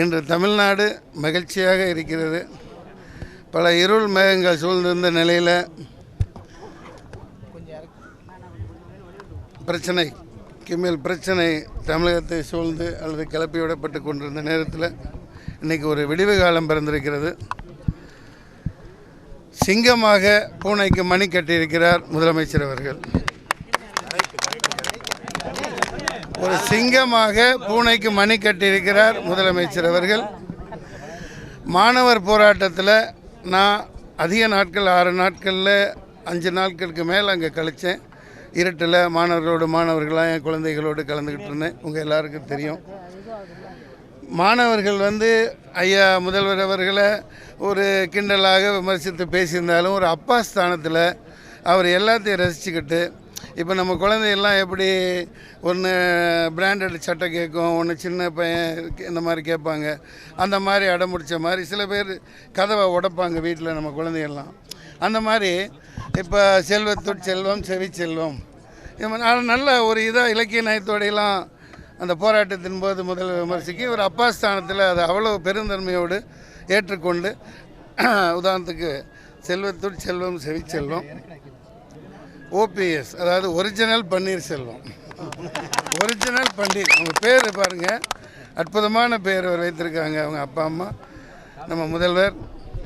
இன்று தமிழ்நாடு மகிழ்ச்சியாக இருக்கிறது. பல இருள் மேகங்கள் சூழ்ந்திருந்த நிலையில் பிரச்சனை கிமில் பிரச்சனை தமிழகத்தை சூழ்ந்து அல்லது கிளப்பி விடப்பட்டு கொண்டிருந்த நேரத்தில் இன்றைக்கி ஒரு விடிவு காலம் பிறந்திருக்கிறது. சிங்கமாக பூனைக்கு மணி கட்டியிருக்கிறார் முதலமைச்சர் அவர்கள். ஒரு சிங்கமாக பூனைக்கு மணி கட்டியிருக்கிறார் முதலமைச்சர் அவர்கள். மாணவர் போராட்டத்தில் நான் அதிக நாட்கள் ஆறு நாட்களில் அஞ்சு நாட்களுக்கு மேலே அங்கே கழித்தேன் இருட்டில் மாணவர்களோடு மாணவர்களாக என் குழந்தைகளோடு கலந்துக்கிட்டு இருந்தேன். உங்கள் எல்லாருக்கும் தெரியும். மாணவர்கள் வந்து ஐயா முதல்வர் அவர்களை ஒரு கிண்டலாக விமர்சித்து பேசியிருந்தாலும் ஒரு அப்பா ஸ்தானத்தில் அவர் எல்லாத்தையும் ரசிச்சுக்கிட்டு இப்போ நம்ம குழந்தையெல்லாம் எப்படி ஒன்று பிராண்டட் சட்டை கேட்கும் ஒன்று சின்ன பையன் இந்த மாதிரி கேட்பாங்க. அந்த மாதிரி அடம்பிடிச்ச மாதிரி சில பேர் கதவை உடைப்பாங்க வீட்டில் நம்ம குழந்தையெல்லாம் அந்த மாதிரி இப்போ செல்வத்துட் செல்வம் செவி செல்வம். இது மாதிரி நல்ல- நல்ல ஒரு இதாக இலக்கிய நயத்தோடையெல்லாம் அந்த போராட்டத்தின் போது முதல் விமர்சிக்க ஒரு அப்பா ஸ்தானத்தில் அதை அவ்வளோ பெருந்தன்மையோடு ஏற்றுக்கொண்டு உதாரணத்துக்கு செல்வத்துட் செல்வம் செவிச்செல்வம் ஓபிஎஸ் அதாவது ஒரிஜினல் பன்னீர்செல்வம் ஒரிஜினல் பன்னீர். அவங்க பேர் பாருங்கள் அற்புதமான பேர் அவர் வைத்திருக்காங்க அவங்க அப்பா அம்மா. நம்ம முதல்வர்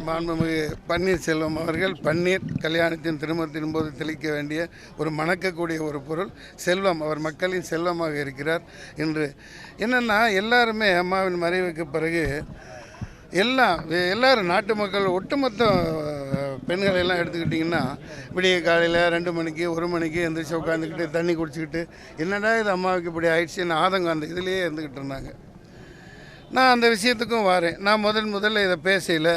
மாண்புமிகு பன்னீர்செல்வம் அவர்கள் பன்னீர் கல்யாணத்தின் திருமணத்தின் போது தெளிக்க வேண்டிய ஒரு மணக்கக்கூடிய ஒரு பொருள் செல்வம். அவர் மக்களின் செல்வமாக இருக்கிறார் என்று என்னென்னா எல்லாருமே அம்மாவின் மறைவுக்கு பிறகு எல்லாம் எல்லாரும் நாட்டு மக்கள் ஒட்டுமொத்த பெண்களை எல்லாம் எடுத்துக்கிட்டிங்கன்னா விடிய காலையில் ரெண்டு மணிக்கு ஒரு மணிக்கு எந்திரிச்சு உட்காந்துக்கிட்டு தண்ணி குடிச்சிக்கிட்டு என்னடா இது அம்மாவுக்கு இப்படி ஆயிடுச்சுன்னு ஆதங்கம் அந்த இதுலேயே இருந்துக்கிட்டு இருந்தாங்க. நான் அந்த விஷயத்துக்கும் வரேன். நான் முதல் முதல்ல இதை பேசையில்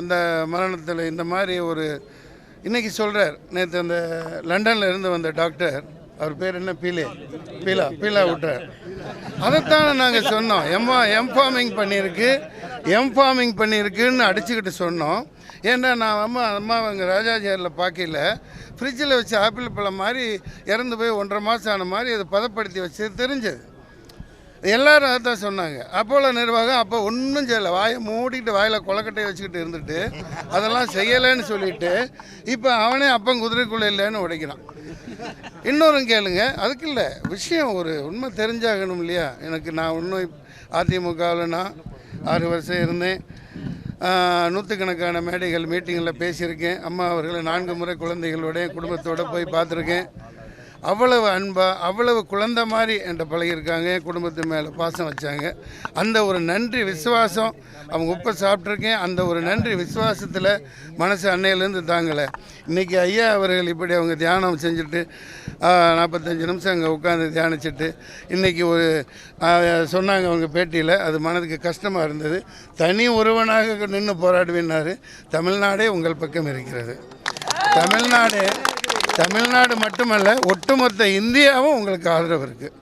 அந்த மரணத்தில் இந்த மாதிரி ஒரு இன்றைக்கி சொல்கிறார் நேற்று அந்த லண்டனில் இருந்து வந்த டாக்டர் அவர் பேர் என்ன? பீலே. பீலா பீலா விட்டார். அதைத்தானே நாங்கள் சொன்னோம். எம்மா எம்ஃபார்மிங் பண்ணியிருக்கு. எம்ஃபார்மிங் பண்ணியிருக்குன்னு அடிச்சுக்கிட்டு சொன்னோம். ஏன்னா நான் அம்மா அம்மா அவங்க ராஜாஜியாரில் பார்க்கல ஃப்ரிட்ஜில் வச்சு ஆப்பிள் பழம் மாதிரி இறந்து போய் ஒன்றரை மாதம் ஆன மாதிரி அதை பதப்படுத்தி வச்சு தெரிஞ்சது. எல்லாரும் தான் சொன்னாங்க. அப்போல நிர்வாகம் அப்போ ஒன்றும் செய்யலை. வாயை மூடிக்கிட்டு வாயில் கொலக்கட்டையை வச்சுக்கிட்டு இருந்துட்டு அதெல்லாம் செய்யலைன்னு சொல்லிட்டு இப்போ அவனே அப்பன் குதிரைக்குள்ளே இல்லைன்னு உடைக்கிறான். இன்னொரும் கேளுங்க. அதுக்கு இல்லை. விஷயம் ஒரு உண்மை தெரிஞ்சாகணும் இல்லையா? எனக்கு நான் இன்னும் அதிமுகவில் நான் ஆறு வருஷம் இருந்தேன். நூற்றுக்கணக்கான மேடைகள் மீட்டிங்கில் பேசியிருக்கேன். அம்மா அவர்களை நான்கு முறை குழந்தைகளோட குடும்பத்தோடு போய் பார்த்துருக்கேன். அவ்வளவு அன்பாக அவ்வளவு குழந்தை மாதிரி என்கிட்ட பழகியிருக்காங்க என் குடும்பத்து மேலே பாசம் வச்சாங்க. அந்த ஒரு நன்றி விசுவாசம் அவங்க உப்பை சாப்பிட்ருக்கேன் அந்த ஒரு நன்றி விசுவாசத்தில் மனசு அன்னையிலேருந்து தாங்கலை. இன்றைக்கி ஐயா அவர்கள் இப்படி அவங்க தியானம் செஞ்சுட்டு நாற்பத்தஞ்சு நிமிஷம் அங்கே உட்காந்து தியானிச்சுட்டு இன்றைக்கி ஒரு சொன்னாங்க அவங்க பேட்டியில் அது மனதுக்கு கஷ்டமாக இருந்தது. தனி ஒருவனாக நின்று போராடுவேன்னாரு. தமிழ்நாடே உங்கள் பக்கம் இருக்கிறது. தமிழ்நாடு தமிழ்நாடு மட்டுமல்ல ஒட்டுமொத்த இந்தியாவும் உங்களுக்கு ஆதரவு இருக்குது